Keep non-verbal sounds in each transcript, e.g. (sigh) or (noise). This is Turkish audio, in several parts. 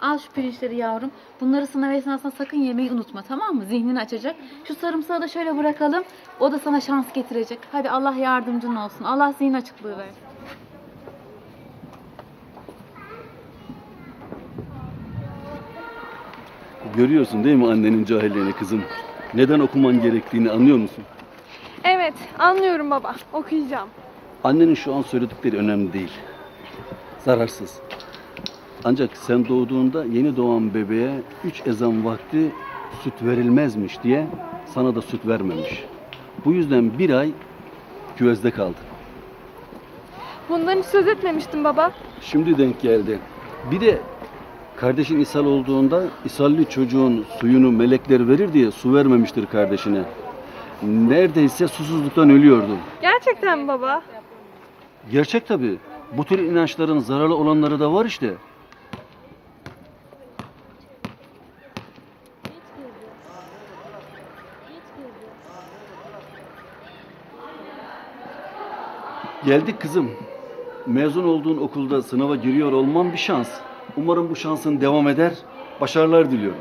Al şu pirinçleri yavrum. Bunları sınav esnasında sakın yemeyi unutma tamam mı? Zihnini açacak. Şu sarımsağı da şöyle bırakalım. O da sana şans getirecek. Hadi Allah yardımcın olsun. Allah zihin açıklığı versin. Görüyorsun değil mi annenin cahilliğini kızım? Neden okuman gerektiğini anlıyor musun? Evet, anlıyorum baba. Okuyacağım. Annenin şu an söyledikleri önemli değil. Zararsız. Ancak sen doğduğunda yeni doğan bebeğe üç ezan vakti süt verilmezmiş diye sana da süt vermemiş. Bu yüzden bir ay küvezde kaldı. Bundan hiç söz etmemiştin baba. Şimdi denk geldi. Bir de kardeşin ishal olduğunda ishalli çocuğun suyunu melekler verir diye su vermemiştir kardeşine. Neredeyse susuzluktan ölüyordu. Gerçekten mi baba? Gerçek tabii. Bu tür inançların zararlı olanları da var işte. Geldik kızım. Mezun olduğun okulda sınava giriyor olman bir şans. Umarım bu şansın devam eder. Başarılar diliyorum.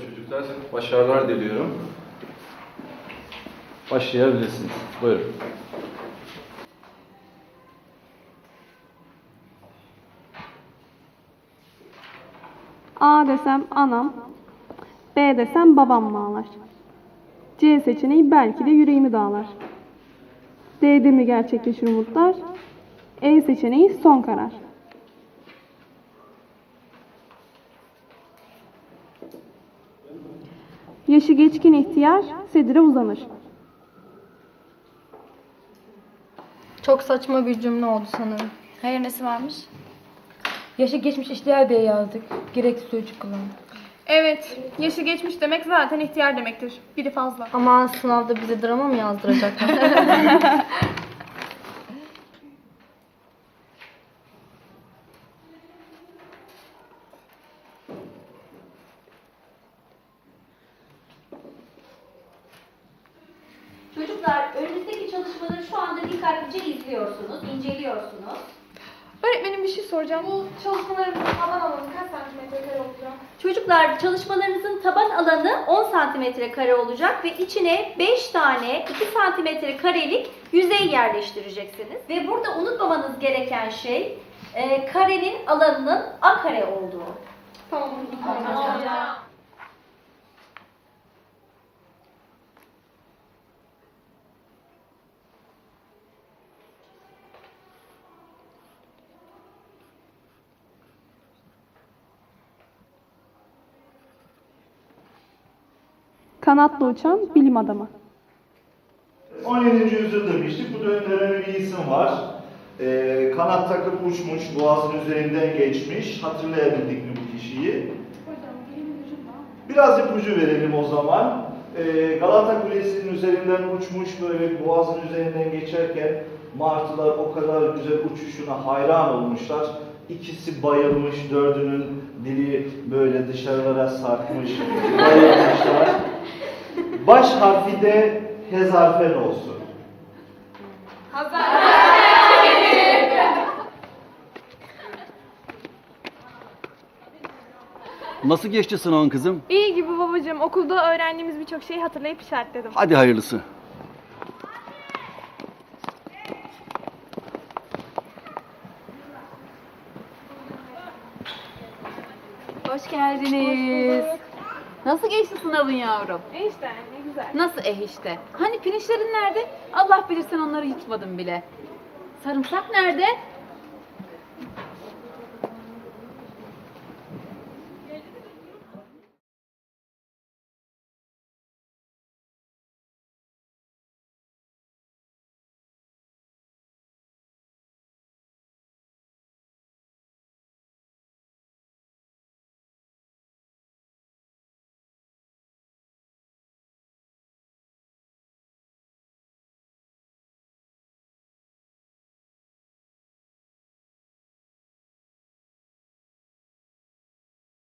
Çocuklar, başarılar diliyorum. Başlayabilirsiniz. Buyurun. A desem anam, B desem babam mı ağlar? C seçeneği belki de yüreğimi dağlar. D'de mi gerçekleşir umutlar? E seçeneği son karar. Yaşı geçkin ihtiyar sedire uzanır. Çok saçma bir cümle oldu sanırım. Hayır nesi varmış? Yaşı geçmiş işler diye yazdık. Gereksiz sözcük kullandık. Evet, yaşı geçmiş demek zaten ihtiyar demektir. Biri fazla. Ama sınavda bize drama mı yazdıracaklar? (laughs) Çocuklar önünüzdeki çalışmaları şu anda dikkatlice izliyorsunuz, inceliyorsunuz. Öğretmenim bir şey soracağım. Bu çalışmalarımızın alan alanı kaç santimetre kare olacak? Çocuklar çalışmalarınızın taban alanı 10 santimetre kare olacak ve içine 5 tane 2 santimetre karelik yüzey yerleştireceksiniz. Ve burada unutmamanız gereken şey e, karenin alanının a kare olduğu. Tamam. Kanatlı uçan bilim adamı. 17. yüzyılda demiştik. Bu dönemde bir isim var. Ee, kanat takıp uçmuş, boğazın üzerinden geçmiş. Hatırlayabildik mi bu kişiyi? Biraz ipucu verelim o zaman. Ee, Galata Kulesi'nin üzerinden uçmuş böyle boğazın üzerinden geçerken martılar o kadar güzel uçuşuna hayran olmuşlar. İkisi bayılmış, dördünün dili böyle dışarılara sarkmış, bayılmışlar. Baş harfi de hezarfen olsun. Nasıl geçti sınavın kızım? İyi gibi babacığım. Okulda öğrendiğimiz birçok şeyi hatırlayıp işaretledim. Hadi hayırlısı. Hoş geldiniz. Nasıl geçti sınavın yavrum? İşte ne güzel. Nasıl eh işte? Hani pirinçlerin nerede? Allah bilir sen onları yutmadın bile. Sarımsak nerede?